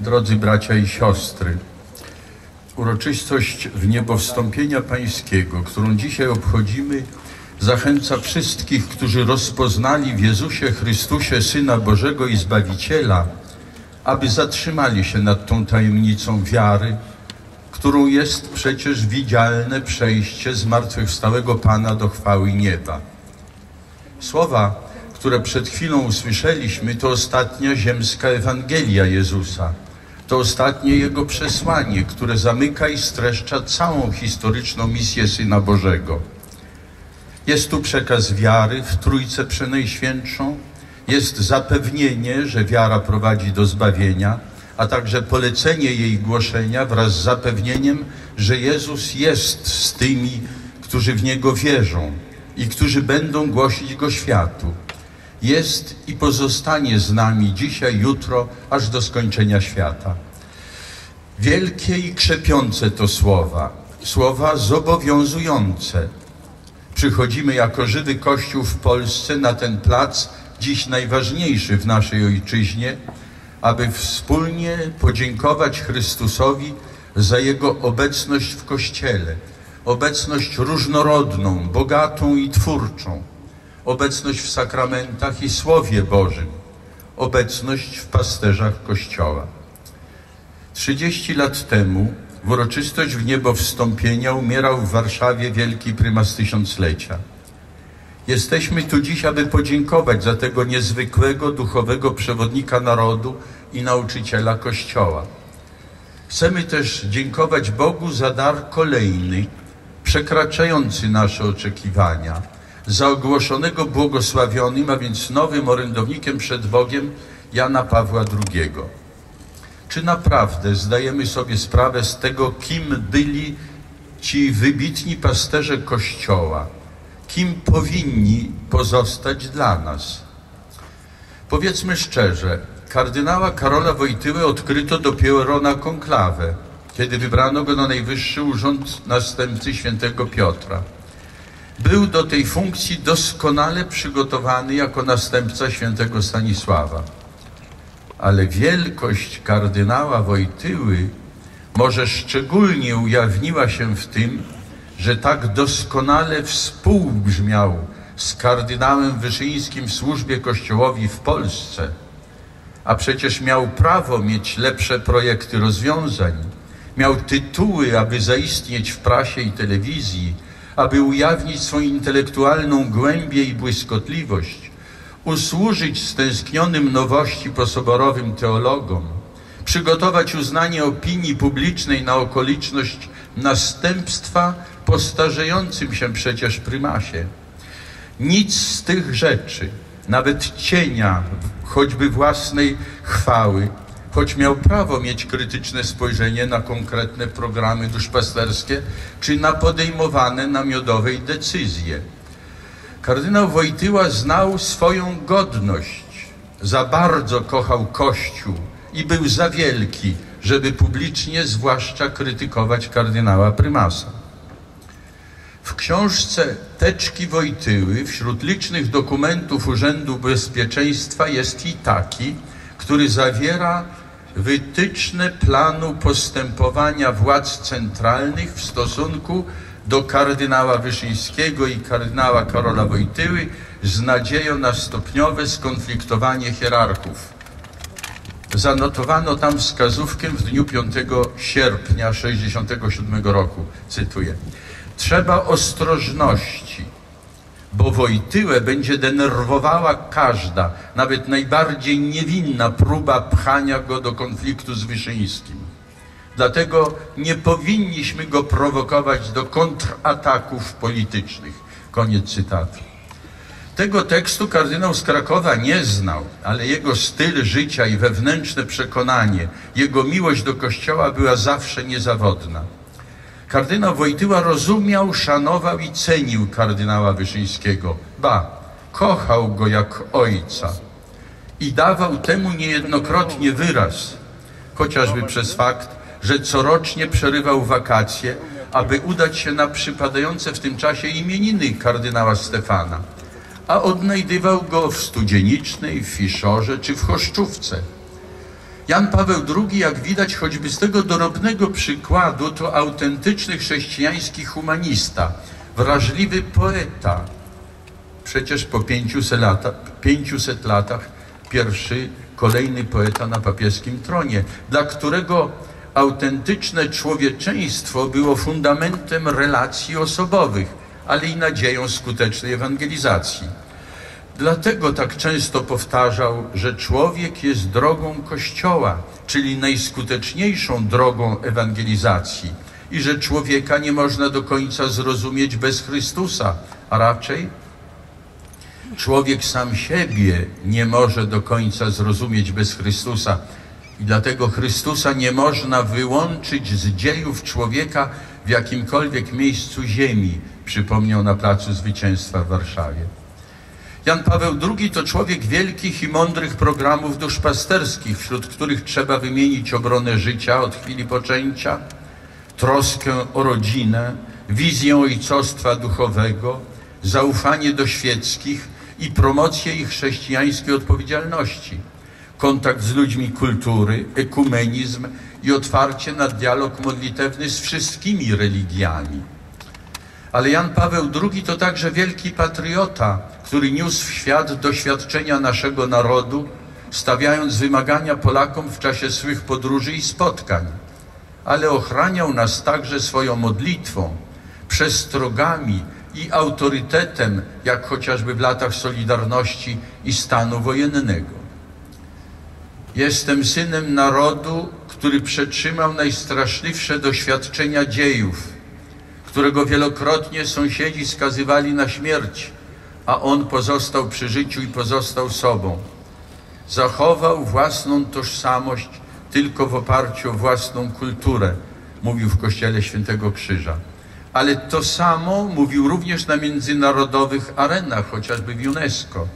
Drodzy bracia i siostry, uroczystość w niebo wstąpienia Pańskiego, którą dzisiaj obchodzimy, zachęca wszystkich, którzy rozpoznali w Jezusie Chrystusie Syna Bożego i Zbawiciela, aby zatrzymali się nad tą tajemnicą wiary, którą jest przecież widzialne przejście zmartwychwstałego Pana do chwały nieba. Słowa, które przed chwilą usłyszeliśmy, to ostatnia ziemska Ewangelia Jezusa. To ostatnie Jego przesłanie, które zamyka i streszcza całą historyczną misję Syna Bożego. Jest tu przekaz wiary w Trójcę Przenajświętszą, jest zapewnienie, że wiara prowadzi do zbawienia, a także polecenie jej głoszenia wraz z zapewnieniem, że Jezus jest z tymi, którzy w Niego wierzą i którzy będą głosić Go światu. Jest i pozostanie z nami dzisiaj, jutro, aż do skończenia świata. Wielkie i krzepiące to słowa, słowa zobowiązujące. Przychodzimy jako żywy Kościół w Polsce na ten plac, dziś najważniejszy w naszej ojczyźnie, aby wspólnie podziękować Chrystusowi za Jego obecność w Kościele, obecność różnorodną, bogatą i twórczą, obecność w sakramentach i Słowie Bożym, obecność w pasterzach Kościoła. Trzydzieści lat temu w uroczystość w niebo wstąpienia umierał w Warszawie wielki prymas tysiąclecia. Jesteśmy tu dziś, aby podziękować za tego niezwykłego duchowego przewodnika narodu i nauczyciela Kościoła. Chcemy też dziękować Bogu za dar kolejny, przekraczający nasze oczekiwania, za ogłoszonego błogosławionym, a więc nowym orędownikiem przed Bogiem Jana Pawła II. Czy naprawdę zdajemy sobie sprawę z tego, kim byli ci wybitni pasterze Kościoła? Kim powinni pozostać dla nas? Powiedzmy szczerze, kardynała Karola Wojtyłę odkryto dopiero na konklawę, kiedy wybrano go na najwyższy urząd następcy świętego Piotra. Był do tej funkcji doskonale przygotowany jako następca świętego Stanisława. Ale wielkość kardynała Wojtyły może szczególnie ujawniła się w tym, że tak doskonale współbrzmiał z kardynałem Wyszyńskim w służbie Kościołowi w Polsce, a przecież miał prawo mieć lepsze projekty rozwiązań, miał tytuły, aby zaistnieć w prasie i telewizji, aby ujawnić swoją intelektualną głębię i błyskotliwość, usłużyć stęsknionym nowości posoborowym teologom, przygotować uznanie opinii publicznej na okoliczność następstwa po starzejącym się przecież prymasie. Nic z tych rzeczy, nawet cienia choćby własnej chwały, choć miał prawo mieć krytyczne spojrzenie na konkretne programy duszpasterskie czy na podejmowane na miodowej decyzje. Kardynał Wojtyła znał swoją godność, za bardzo kochał Kościół i był za wielki, żeby publicznie zwłaszcza krytykować kardynała prymasa. W książce Teczki Wojtyły wśród licznych dokumentów Urzędu Bezpieczeństwa jest i taki, który zawiera wytyczne planu postępowania władz centralnych w stosunku do kardynała Wyszyńskiego i kardynała Karola Wojtyły z nadzieją na stopniowe skonfliktowanie hierarchów. Zanotowano tam wskazówkę w dniu 5 sierpnia 1967 roku. Cytuję. Trzeba ostrożności, bo Wojtyłę będzie denerwowała każda, nawet najbardziej niewinna próba pchania go do konfliktu z Wyszyńskim. Dlatego nie powinniśmy go prowokować do kontrataków politycznych. Koniec cytatu. Tego tekstu kardynał z Krakowa nie znał, ale jego styl życia i wewnętrzne przekonanie, jego miłość do Kościoła była zawsze niezawodna. Kardynał Wojtyła rozumiał, szanował i cenił kardynała Wyszyńskiego. Ba, kochał go jak ojca i dawał temu niejednokrotnie wyraz, chociażby przez fakt, że corocznie przerywał wakacje, aby udać się na przypadające w tym czasie imieniny kardynała Stefana, a odnajdywał go w Studzienicznej, w Fiszorze czy w Choszczówce. Jan Paweł II, jak widać choćby z tego dorobnego przykładu, to autentyczny chrześcijański humanista, wrażliwy poeta. Przecież po 500, lata, 500 latach pierwszy, kolejny poeta na papieskim tronie, dla którego autentyczne człowieczeństwo było fundamentem relacji osobowych, ale i nadzieją skutecznej ewangelizacji. Dlatego tak często powtarzał, że człowiek jest drogą Kościoła, czyli najskuteczniejszą drogą ewangelizacji i że człowieka nie można do końca zrozumieć bez Chrystusa, a raczej człowiek sam siebie nie może do końca zrozumieć bez Chrystusa. I dlatego Chrystusa nie można wyłączyć z dziejów człowieka w jakimkolwiek miejscu ziemi, przypomniał na Placu Zwycięstwa w Warszawie. Jan Paweł II to człowiek wielkich i mądrych programów duszpasterskich, wśród których trzeba wymienić obronę życia od chwili poczęcia, troskę o rodzinę, wizję ojcostwa duchowego, zaufanie do świeckich i promocję ich chrześcijańskiej odpowiedzialności, kontakt z ludźmi kultury, ekumenizm i otwarcie na dialog modlitewny z wszystkimi religiami. Ale Jan Paweł II to także wielki patriota, który niósł w świat doświadczenia naszego narodu, stawiając wymagania Polakom w czasie swych podróży i spotkań, ale ochraniał nas także swoją modlitwą, przestrogami i autorytetem, jak chociażby w latach Solidarności i stanu wojennego. Jestem synem narodu, który przetrzymał najstraszliwsze doświadczenia dziejów, którego wielokrotnie sąsiedzi skazywali na śmierć, a on pozostał przy życiu i pozostał sobą. Zachował własną tożsamość tylko w oparciu o własną kulturę, mówił w Kościele Świętego Krzyża. Ale to samo mówił również na międzynarodowych arenach, chociażby w UNESCO.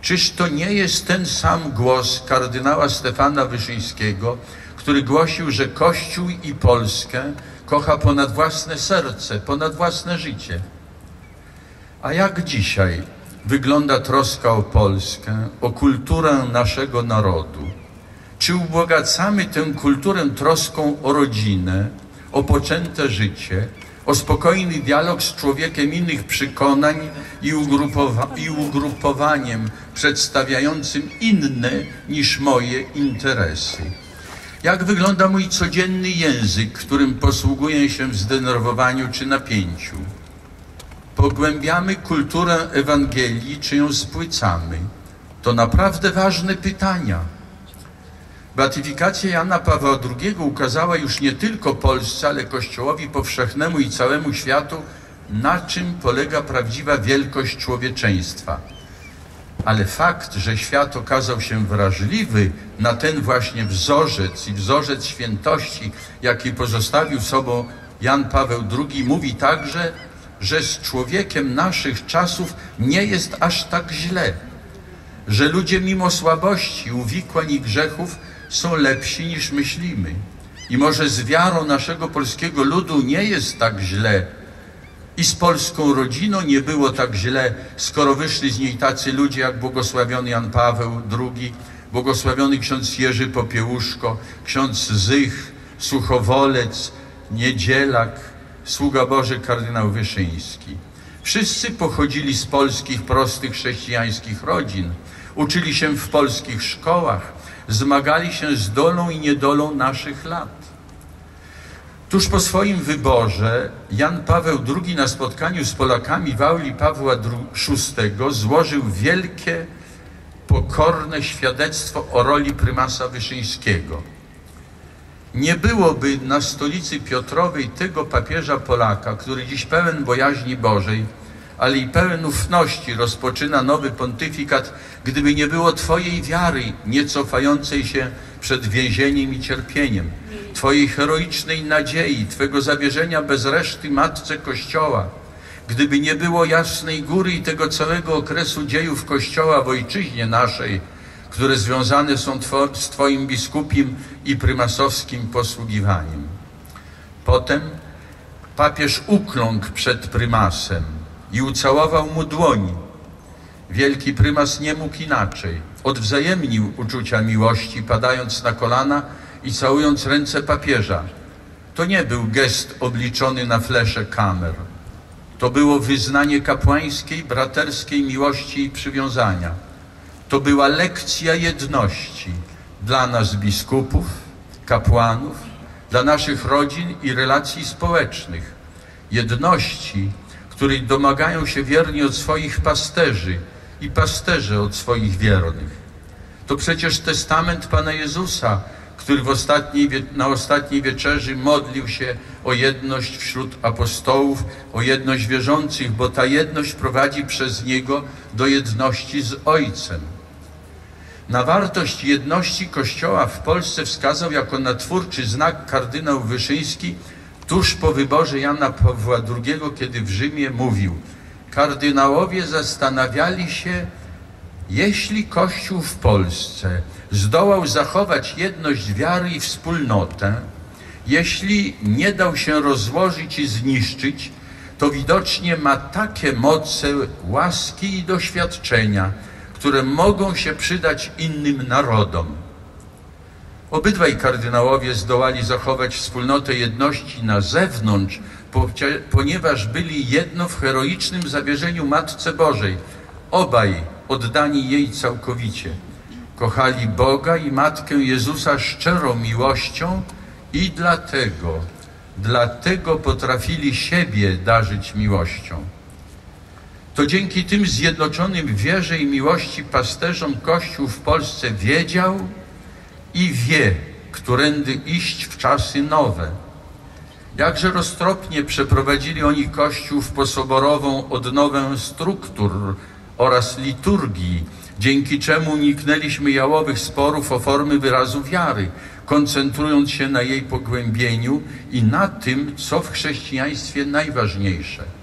Czyż to nie jest ten sam głos kardynała Stefana Wyszyńskiego, który głosił, że Kościół i Polskę kocha ponad własne serce, ponad własne życie? A jak dzisiaj wygląda troska o Polskę, o kulturę naszego narodu? Czy ubogacamy tę kulturę troską o rodzinę, o poczęte życie, o spokojny dialog z człowiekiem innych przekonań i, ugrupowa i ugrupowaniem przedstawiającym inne niż moje interesy? Jak wygląda mój codzienny język, którym posługuję się w zdenerwowaniu czy napięciu? Pogłębiamy kulturę Ewangelii, czy ją spłycamy? To naprawdę ważne pytania. Beatyfikacja Jana Pawła II ukazała już nie tylko Polsce, ale Kościołowi powszechnemu i całemu światu, na czym polega prawdziwa wielkość człowieczeństwa. Ale fakt, że świat okazał się wrażliwy na ten właśnie wzorzec i wzorzec świętości, jaki pozostawił sobą Jan Paweł II, mówi także, że z człowiekiem naszych czasów nie jest aż tak źle, że ludzie mimo słabości, uwikłań i grzechów są lepsi niż myślimy. I może z wiarą naszego polskiego ludu nie jest tak źle. I z polską rodziną nie było tak źle, skoro wyszli z niej tacy ludzie jak błogosławiony Jan Paweł II, błogosławiony ksiądz Jerzy Popiełuszko, ksiądz Zych, Suchowolec, Niedzielak, sługa Boży kardynał Wyszyński. Wszyscy pochodzili z polskich, prostych chrześcijańskich rodzin, uczyli się w polskich szkołach, zmagali się z dolą i niedolą naszych lat. Tuż po swoim wyborze Jan Paweł II na spotkaniu z Polakami w auli Pawła VI złożył wielkie, pokorne świadectwo o roli prymasa Wyszyńskiego. Nie byłoby na stolicy Piotrowej tego papieża Polaka, który dziś pełen bojaźni Bożej, ale i pełen ufności rozpoczyna nowy pontyfikat, gdyby nie było Twojej wiary, nie cofającej się przed więzieniem i cierpieniem, Twojej heroicznej nadziei, Twego zawierzenia bez reszty Matce Kościoła, gdyby nie było Jasnej Góry i tego całego okresu dziejów Kościoła w ojczyźnie naszej, które związane są z Twoim biskupim i prymasowskim posługiwaniem. Potem papież ukląkł przed prymasem i ucałował mu dłoń. Wielki prymas nie mógł inaczej. Odwzajemnił uczucia miłości, padając na kolana i całując ręce papieża. To nie był gest obliczony na flesze kamer. To było wyznanie kapłańskiej, braterskiej miłości i przywiązania. To była lekcja jedności dla nas biskupów, kapłanów, dla naszych rodzin i relacji społecznych. Jedności, której domagają się wierni od swoich pasterzy i pasterze od swoich wiernych. To przecież testament Pana Jezusa, który ostatniej, na ostatniej wieczerzy modlił się o jedność wśród apostołów, o jedność wierzących, bo ta jedność prowadzi przez Niego do jedności z Ojcem. Na wartość jedności Kościoła w Polsce wskazał jako na twórczy znak kardynał Wyszyński tuż po wyborze Jana Pawła II, kiedy w Rzymie mówił Kardynałowie zastanawiali się, jeśli Kościół w Polsce zdołał zachować jedność wiary i wspólnotę, jeśli nie dał się rozłożyć i zniszczyć, to widocznie ma takie moce łaski i doświadczenia, które mogą się przydać innym narodom. Obydwaj kardynałowie zdołali zachować wspólnotę jedności na zewnątrz, ponieważ byli jedno w heroicznym zawierzeniu Matce Bożej. Obaj oddani jej całkowicie. Kochali Boga i Matkę Jezusa szczerą miłością i dlatego, dlatego potrafili siebie darzyć miłością. To dzięki tym zjednoczonym wierze i miłości pasterzom Kościół w Polsce wiedział i wie, którędy iść w czasy nowe. Jakże roztropnie przeprowadzili oni Kościół w posoborową odnowę struktur oraz liturgii, dzięki czemu uniknęliśmy jałowych sporów o formy wyrazu wiary, koncentrując się na jej pogłębieniu i na tym, co w chrześcijaństwie najważniejsze –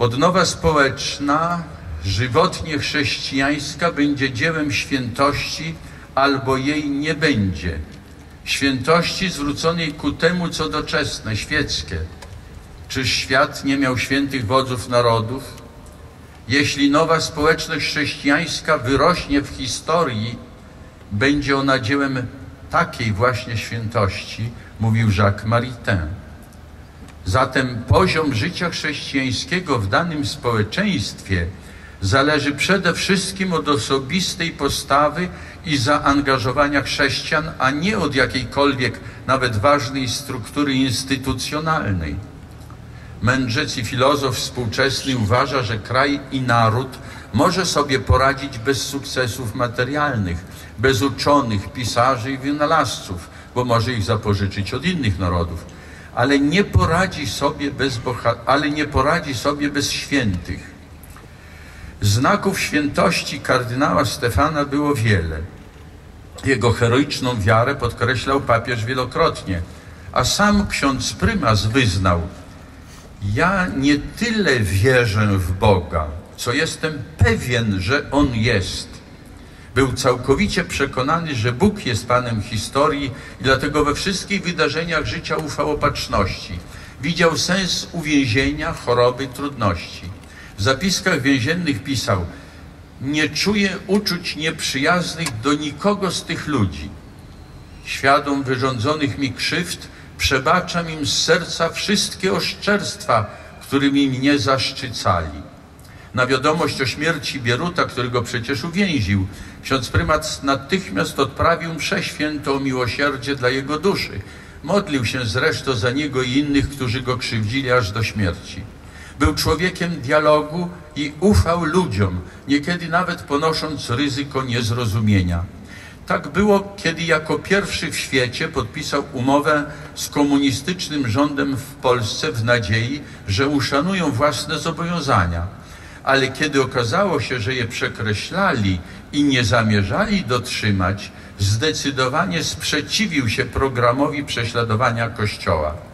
Odnowa społeczna, żywotnie chrześcijańska będzie dziełem świętości albo jej nie będzie. Świętości zwróconej ku temu, co doczesne, świeckie. Czyż świat nie miał świętych wodzów narodów? Jeśli nowa społeczność chrześcijańska wyrośnie w historii, będzie ona dziełem takiej właśnie świętości, mówił Jacques Maritain. Zatem poziom życia chrześcijańskiego w danym społeczeństwie zależy przede wszystkim od osobistej postawy i zaangażowania chrześcijan, a nie od jakiejkolwiek, nawet ważnej struktury instytucjonalnej. Mędrzec i filozof współczesny uważa, że kraj i naród może sobie poradzić bez sukcesów materialnych, bez uczonych, pisarzy i wynalazców, bo może ich zapożyczyć od innych narodów ale nie poradzi sobie bez, ale nie poradzi sobie bez świętych. Znaków świętości kardynała Stefana było wiele. Jego heroiczną wiarę podkreślał papież wielokrotnie, a sam ksiądz prymas wyznał: Ja nie tyle wierzę w Boga, co jestem pewien, że On jest był całkowicie przekonany, że Bóg jest Panem historii i dlatego we wszystkich wydarzeniach życia ufał opatrzności. Widział sens uwięzienia, choroby, trudności. W zapiskach więziennych pisał Nie czuję uczuć nieprzyjaznych do nikogo z tych ludzi. Świadom wyrządzonych mi krzywd przebaczam im z serca wszystkie oszczerstwa, którymi mnie zaszczycali na wiadomość o śmierci Bieruta, którego przecież uwięził, ksiądz prymat natychmiast odprawił mszę świętą o miłosierdzie dla jego duszy. Modlił się zresztą za niego i innych, którzy go krzywdzili aż do śmierci. Był człowiekiem dialogu i ufał ludziom, niekiedy nawet ponosząc ryzyko niezrozumienia. Tak było, kiedy jako pierwszy w świecie podpisał umowę z komunistycznym rządem w Polsce w nadziei, że uszanują własne zobowiązania ale kiedy okazało się, że je przekreślali i nie zamierzali dotrzymać, zdecydowanie sprzeciwił się programowi prześladowania Kościoła.